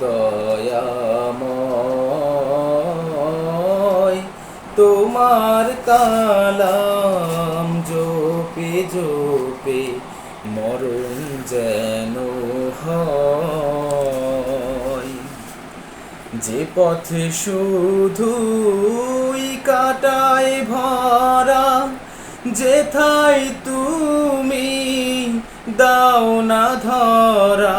দয়াময়। তোমার কালাম জোপে জোপে, মরণ যেন যে পথে শুধুই কাটায় ভরা, যেথায় তুমি দাও না ধরা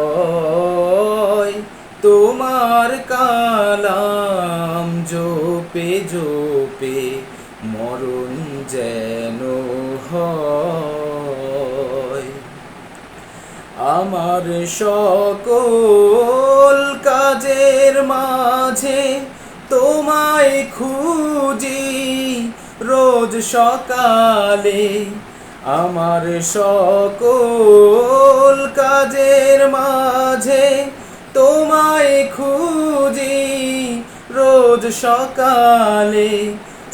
তোমার কালাম জোপে জোপে মরণ যেন আমার সকল কাজের মাঝে তোমায় খুঁজি রোজ সকালে। আমার সকল কাজের মাঝে তোমায় খুঁজি রোজ সকালে।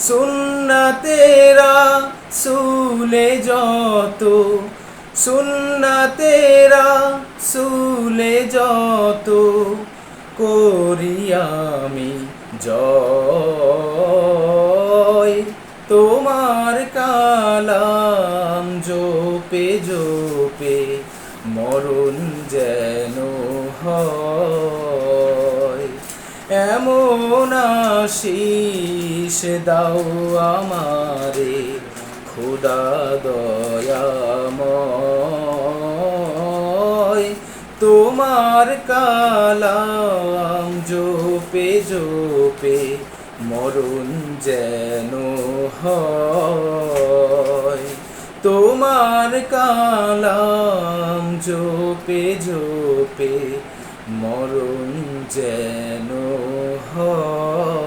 সুন্না তেরা সুলে যত সুন্না তেরা সুলে যত করি আমি জয়। তোমার কালাম জোপে জোপে মরণ যেন আশিস দাও আমারে, খুদা দয়াময়। তোমার কালাম জোপে জোপে মরণ যেন হয়। তোমার কালাম জোপে জোপে মরণ যেন হয়।